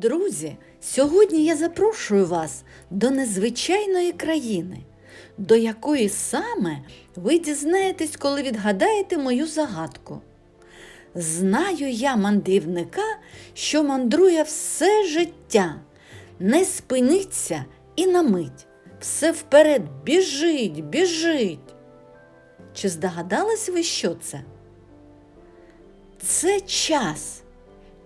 Друзі, сьогодні я запрошую вас до незвичайної країни, до якої саме ви дізнаєтесь, коли відгадаєте мою загадку. Знаю я мандрівника, що мандрує все життя, не спиниться і на мить, все вперед біжить, біжить. Чи здогадались ви, що це? Це час.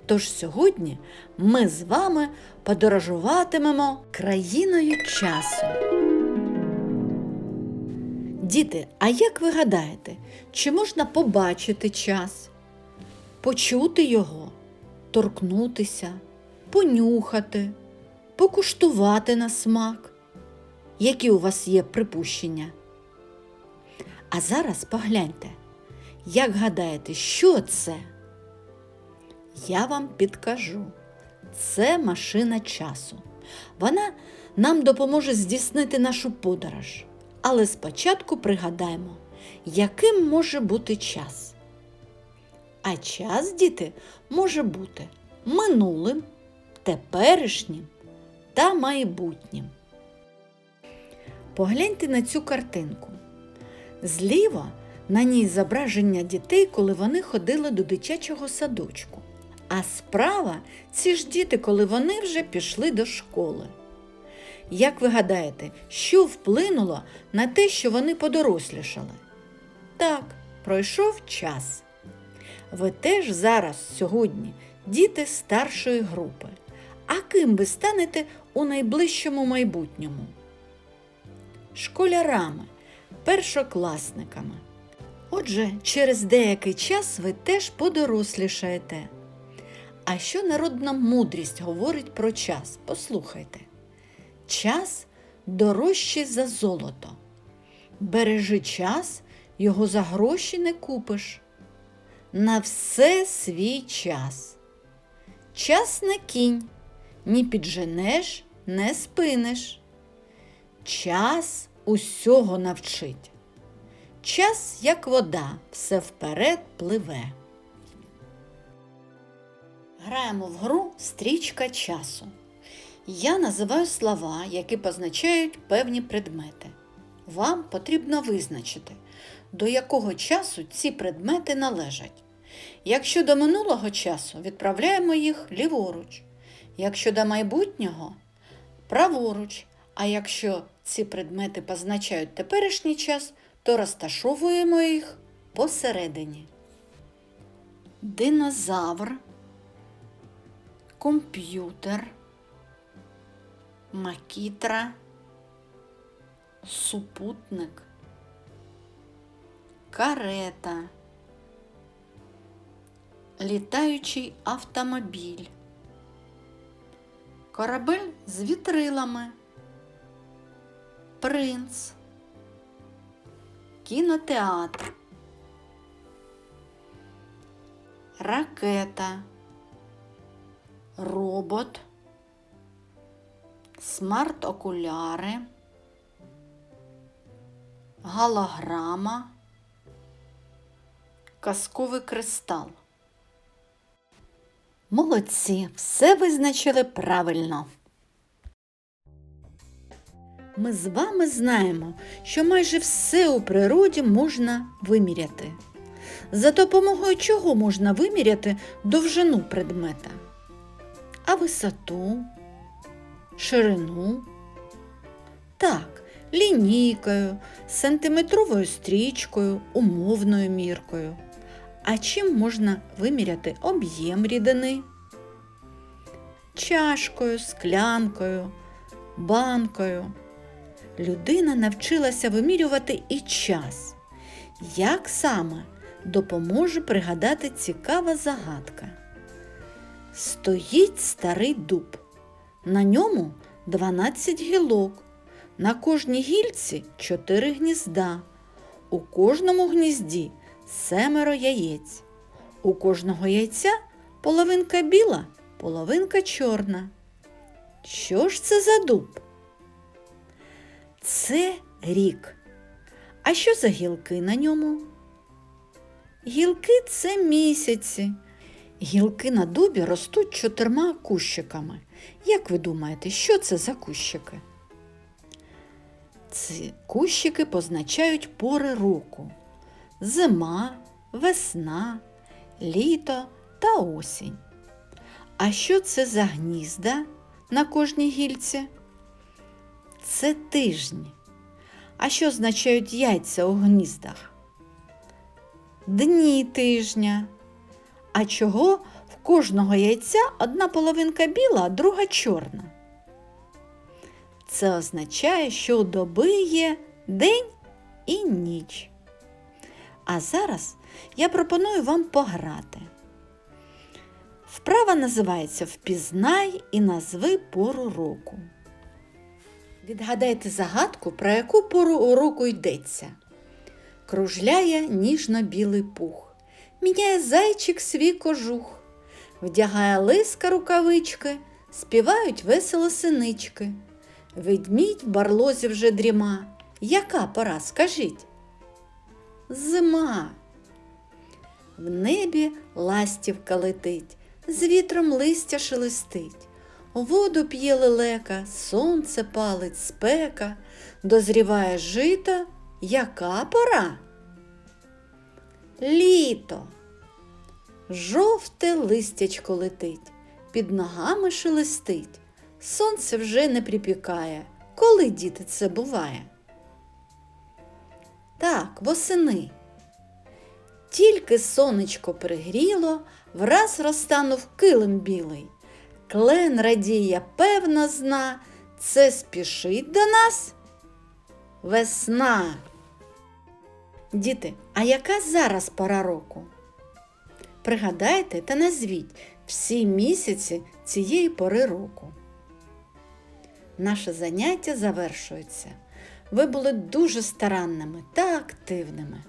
Тож сьогодні ми з вами подорожуватимемо країною часу. Діти, а як ви гадаєте, чи можна побачити час, почути його, торкнутися, понюхати, покуштувати на смак? Які у вас є припущення? А зараз погляньте, як гадаєте, що це? Я вам підкажу. Це машина часу. Вона нам допоможе здійснити нашу подорож. Але спочатку пригадаємо, яким може бути час. А час, діти, може бути минулим, теперішнім та майбутнім. Погляньте на цю картинку. Зліва на ній зображення дітей, коли вони ходили до дитячого садочку. А справа ці ж діти, коли вони вже пішли до школи. Як ви гадаєте, що вплинуло на те, що вони подорослішали? Так, пройшов час. Ви теж зараз сьогодні діти старшої групи. А ким ви станете у найближчому майбутньому? Школярами, першокласниками. Отже, через деякий час ви теж подорослішаєте. А що народна мудрість говорить про час? Послухайте. Час дорожчий за золото. Бережи час, його за гроші не купиш. На все свій час. Час не кінь, ні підженеш, не спиниш. Час усього навчить. Час, як вода, все вперед пливе. Граємо в гру стрічка часу. Я називаю слова, які позначають певні предмети. Вам потрібно визначити, до якого часу ці предмети належать. Якщо до минулого часу відправляємо їх ліворуч, якщо до майбутнього праворуч, а якщо ці предмети позначають теперішній час, то розташовуємо їх посередині. Динозавр, комп'ютер, макітра, супутник, карета, літаючий автомобіль, корабель з вітрилами, принц, кінотеатр, ракета, робот, смарт-окуляри, голограма, казковий кристал. Молодці, все визначили правильно. Ми з вами знаємо, що майже все у природі можна виміряти. За допомогою чого можна виміряти довжину предмета, а висоту, ширину. Так, лінійкою, сантиметровою стрічкою, умовною міркою. А чим можна виміряти об'єм рідини? Чашкою, склянкою, банкою. Людина навчилася вимірювати і час. Як саме допоможе пригадати цікава загадка? Стоїть старий дуб. На ньому 12 гілок. На кожній гільці 4 гнізда. У кожному гнізді семеро яєць. У кожного яйця половинка біла, половинка чорна. Що ж це за дуб? Це рік. А що за гілки на ньому? Гілки це місяці. Гілки на дубі ростуть чотирма кущиками. Як ви думаєте, що це за кущики? Ці кущики позначають пори року: зима, весна, літо та осінь. А що це за гнізда на кожній гільці? Це тижні. А що означають яйця у гніздах? Дні тижня. А чого в кожного яйця одна половинка біла, а друга чорна? Це означає, що у доби є день і ніч. А зараз я пропоную вам пограти. Вправа називається Впізнай і назви пору року. Відгадайте загадку, про яку пору року йдеться. Кружляє ніжно-білий пух, міняє зайчик свій кожух, вдягає лиска рукавички, співають весело синички. Ведмідь в барлозі вже дріма. Яка пора, скажіть? Зима. В небі ластівка летить, з вітром листя шелестить. Воду п'є лелека, сонце палить спека, дозріває жито. Яка пора? Літо. Жовте листячко летить, під ногами шелестить. Сонце вже не припікає. Коли діти це буває? Так, восени. Тільки сонечко пригріло, враз розтанув килим білий. Клен радіє, певно, зна, це спішить до нас. Весна. Діти, а яка зараз пора року? Пригадайте та назвіть всі місяці цієї пори року. Наше заняття завершується. Ви були дуже старанними та активними.